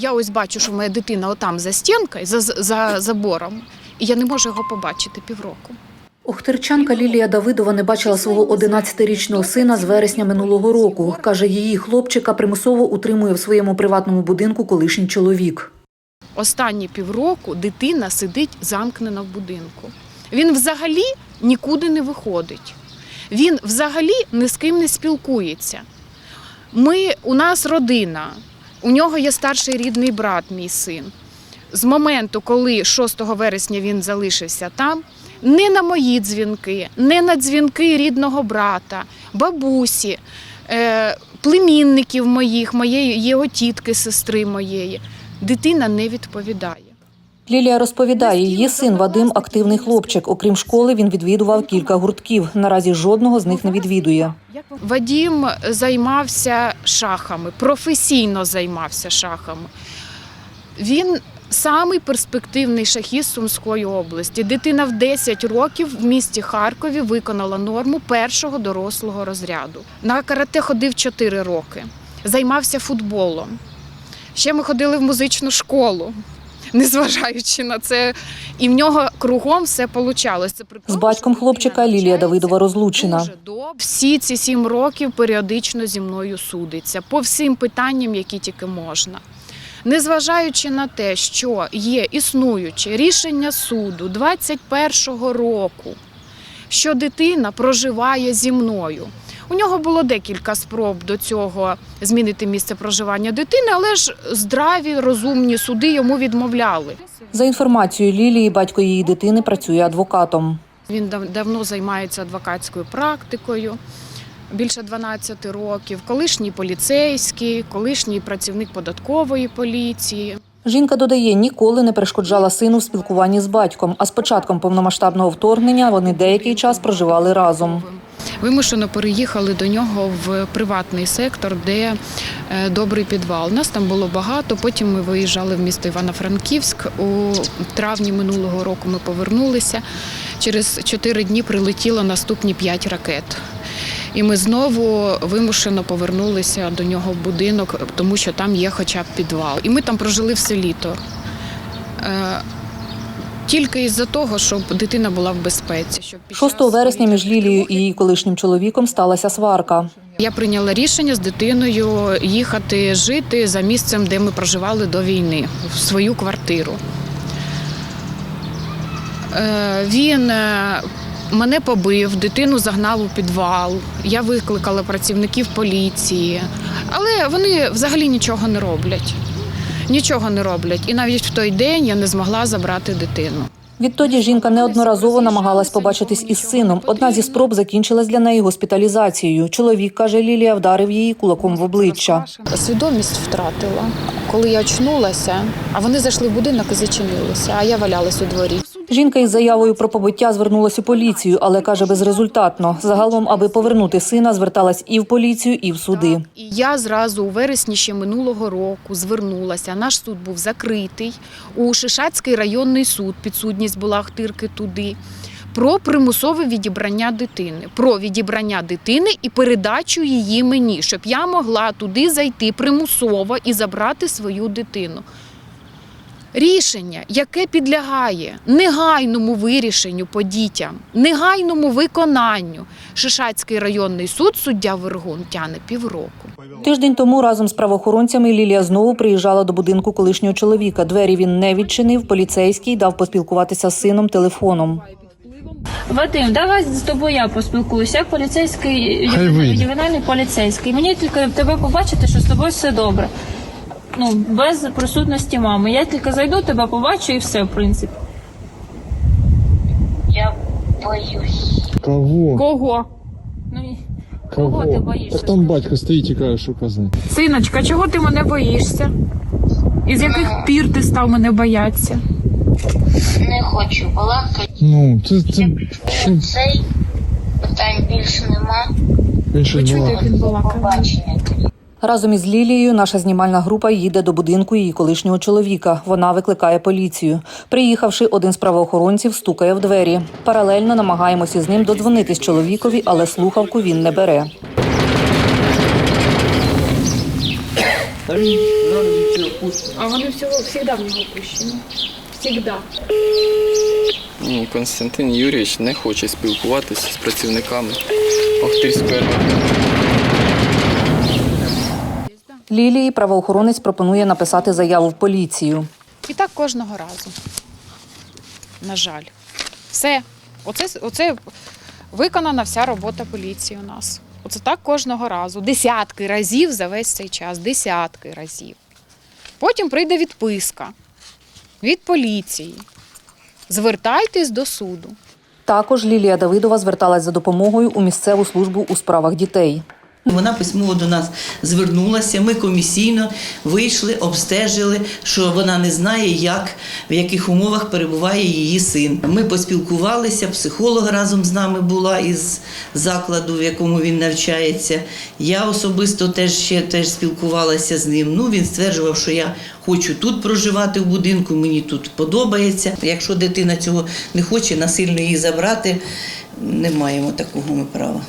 Я ось бачу, що моя дитина отам за стінкою, за, за забором, і я не можу його побачити півроку. Охтирчанка Лілія Давидова не бачила свого 11-річного сина з вересня минулого року. Каже, її хлопчика примусово утримує в своєму приватному будинку колишній чоловік. Останні півроку дитина сидить замкнена в будинку. Він взагалі нікуди не виходить. Він взагалі ні з ким не спілкується. Ми, у нас родина, у нього є старший рідний брат, мій син. З моменту, коли 6 вересня він залишився там, не на мої дзвінки, не на дзвінки рідного брата, бабусі, е, племінників моїх, моєї його тітки, сестри моєї. Дитина не відповідає. Лілія розповідає, її син Вадим активний хлопчик. Окрім школи, він відвідував кілька гуртків. Наразі жодного з них не відвідує. Вадім займався шахами, професійно займався шахами. Він самий перспективний шахіст Сумської області. Дитина в 10 років в місті Харкові виконала норму першого дорослого розряду. На карате ходив 4 роки, займався футболом. Ще ми ходили в музичну школу. Незважаючи на це, і в нього кругом все получалось. Це при З батьком хлопчика Лілія Давидова розлучена. Всі ці сім років періодично зі мною судиться по всім питанням, які тільки можна. Незважаючи на те, що є існуюче рішення суду 21-го року, що дитина проживає зі мною. У нього було декілька спроб до цього змінити місце проживання дитини, але ж здраві, розумні суди йому відмовляли. За інформацією Лілії, батько її дитини працює адвокатом. Він дав- давно займається адвокатською практикою, більше 12 років. Колишній поліцейський, колишній працівник податкової поліції. Жінка додає, ніколи не перешкоджала сину в спілкуванні з батьком. А з початком повномасштабного вторгнення вони деякий час проживали разом. Вимушено переїхали до нього в приватний сектор, де е, добрий підвал. Нас там було багато. Потім ми виїжджали в місто Івано-Франківськ. У травні минулого року ми повернулися. Через чотири дні прилетіло наступні п'ять ракет. І ми знову вимушено повернулися до нього в будинок, тому що там є хоча б підвал. І ми там прожили все літо. Тільки із-за того, щоб дитина була в безпеці. Щоб 6 вересня між Лілією і її колишнім чоловіком сталася сварка. я прийняла рішення з дитиною їхати жити за місцем, де ми проживали до війни, в свою квартиру. Е, Він е, мене побив, дитину загнав у підвал. Я викликала працівників поліції, але вони взагалі нічого не роблять. Нічого не роблять. І навіть в той день я не змогла забрати дитину. Відтоді жінка неодноразово намагалась побачитись із сином. Одна зі спроб закінчилась для неї госпіталізацією. Чоловік, каже Лілія, вдарив її кулаком в обличчя. Свідомість втратила. Коли я очнулася, а вони зайшли в будинок і зачинилися, а я валялась у дворі. Жінка із заявою про побиття звернулася у поліцію, але каже безрезультатно. Загалом, аби повернути сина, зверталась і в поліцію, і в суди. І я зразу у вересні ще минулого року звернулася. Наш суд був закритий у Шишацький районний суд. Підсудність була Ахтирки туди. Про примусове відібрання дитини, про відібрання дитини і передачу її мені, щоб я могла туди зайти примусово і забрати свою дитину. Рішення, яке підлягає негайному вирішенню по дітям, негайному виконанню. Шишацький районний суд суддя Вергун тяне півроку. Тиждень тому разом з правоохоронцями Лілія знову приїжджала до будинку колишнього чоловіка. Двері він не відчинив. Поліцейський дав поспілкуватися з сином телефоном. Вадим, давай з тобою я поспілкуюся. Як поліцейський ювенальний поліцейський. Мені тільки тебе побачити, що з тобою все добре. Ну, без присутності мами. Я тільки зайду, тебе побачу і все, в принципі. Я боюсь. Кого? Кого? Ну, і- кого ти боїшся? Так там батько стоїть і каже, що казати. Синочка, чого ти мене боїшся? Із яких пір ти став мене боятися? Не хочу балакати. Ну, це, це, що Цей питань більше нема. як він балакає? Побачення. Разом із Лілією наша знімальна група їде до будинку її колишнього чоловіка. Вона викликає поліцію. Приїхавши, один з правоохоронців стукає в двері. Паралельно намагаємося з ним додзвонитись чоловікові, але слухавку він не бере. А вони всього завжди в нього пущені. Всігда. Ні, Константин Юрійович не хоче спілкуватися з працівниками Охтирської. Лілії правоохоронець пропонує написати заяву в поліцію. І так кожного разу. На жаль. Все. Оце, оце виконана вся робота поліції у нас. Оце так кожного разу. Десятки разів за весь цей час. Десятки разів. Потім прийде відписка від поліції. Звертайтесь до суду. Також Лілія Давидова зверталась за допомогою у місцеву службу у справах дітей. Вона письмово до нас звернулася. Ми комісійно вийшли, обстежили, що вона не знає, як в яких умовах перебуває її син. Ми поспілкувалися, психолог разом з нами була із закладу, в якому він навчається. Я особисто теж ще теж спілкувалася з ним. Ну він стверджував, що я хочу тут проживати в будинку, мені тут подобається. Якщо дитина цього не хоче, насильно її забрати, не маємо такого ми права.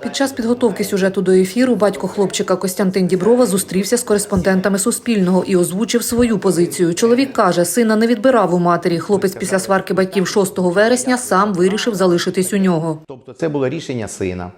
Під час підготовки сюжету до ефіру батько хлопчика Костянтин Діброва зустрівся з кореспондентами Суспільного і озвучив свою позицію. Чоловік каже, сина не відбирав у матері. Хлопець після сварки батьків 6 вересня сам вирішив залишитись у нього. Тобто це було рішення сина.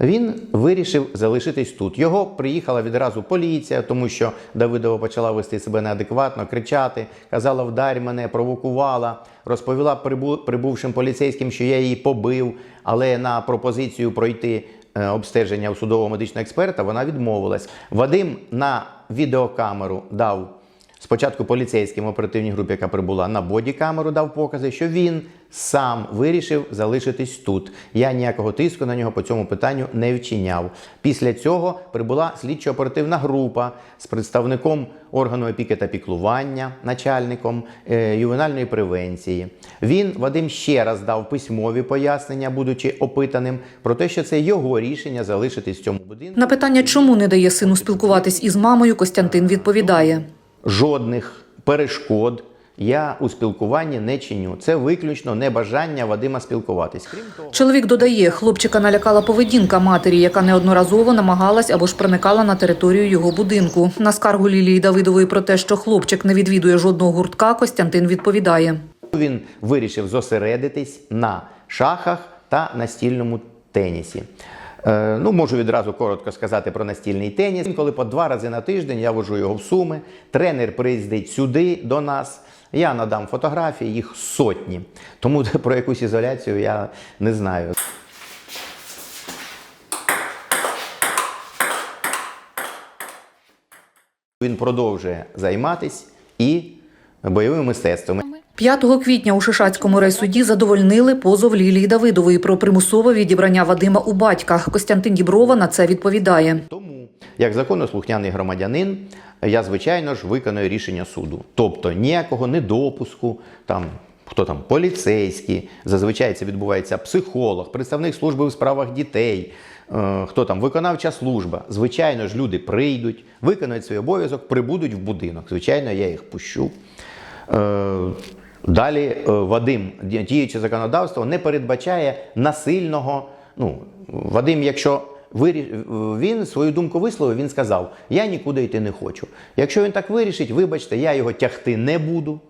Він вирішив залишитись тут. Його приїхала відразу поліція, тому що Давидова почала вести себе неадекватно, кричати, казала вдарь мене, провокувала, розповіла прибу- прибувшим поліцейським, що я її побив, але на пропозицію пройти е, обстеження у судового медичного експерта вона відмовилась. Вадим на відеокамеру дав Спочатку поліцейським оперативній групі, яка прибула на бодікамеру, дав покази, що він сам вирішив залишитись тут. Я ніякого тиску на нього по цьому питанню не вчиняв. Після цього прибула слідчо-оперативна група з представником органу опіки та піклування, начальником е, ювенальної превенції. Він Вадим ще раз дав письмові пояснення, будучи опитаним, про те, що це його рішення залишитись в цьому будинку. На питання, чому не дає сину спілкуватись із мамою, Костянтин відповідає. Жодних перешкод я у спілкуванні не чиню. Це виключно небажання Вадима спілкуватись. Крім того, Чоловік додає, хлопчика налякала поведінка матері, яка неодноразово намагалась або ж проникала на територію його будинку. На скаргу Лілії Давидової про те, що хлопчик не відвідує жодного гуртка, Костянтин відповідає. він вирішив зосередитись на шахах та настільному тенісі. Е, ну, можу відразу коротко сказати про настільний теніс. Коли по два рази на тиждень я вожу його в суми, тренер приїздить сюди до нас. Я надам фотографії, їх сотні. Тому про якусь ізоляцію я не знаю. Він продовжує займатися і бойовими мистецтвами. 5 квітня у Шишацькому райсуді задовольнили позов Лілії Давидової про примусове відібрання Вадима у батька. Костянтин Діброва на це відповідає. Тому, як законослухняний громадянин, я звичайно ж виконую рішення суду. Тобто ніякого недопуску, там хто там поліцейський, зазвичай це відбувається психолог, представник служби у справах дітей. е, Хто там виконавча служба? Звичайно ж, люди прийдуть, виконають свій обов'язок, прибудуть в будинок. Звичайно, я їх пущу. Е, Далі е, Вадим, діюче законодавство, не передбачає насильного. Ну, Вадим, якщо він свою думку висловив, він сказав: Я нікуди йти не хочу. Якщо він так вирішить, вибачте, я його тягти не буду.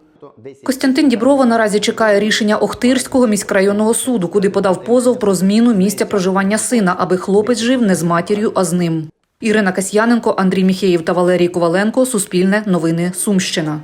Костянтин Діброва наразі чекає рішення Охтирського міськрайонного суду, куди подав позов про зміну місця проживання сина, аби хлопець жив не з матір'ю, а з ним. Ірина Касьяненко, Андрій Міхеєв та Валерій Коваленко. Суспільне новини Сумщина.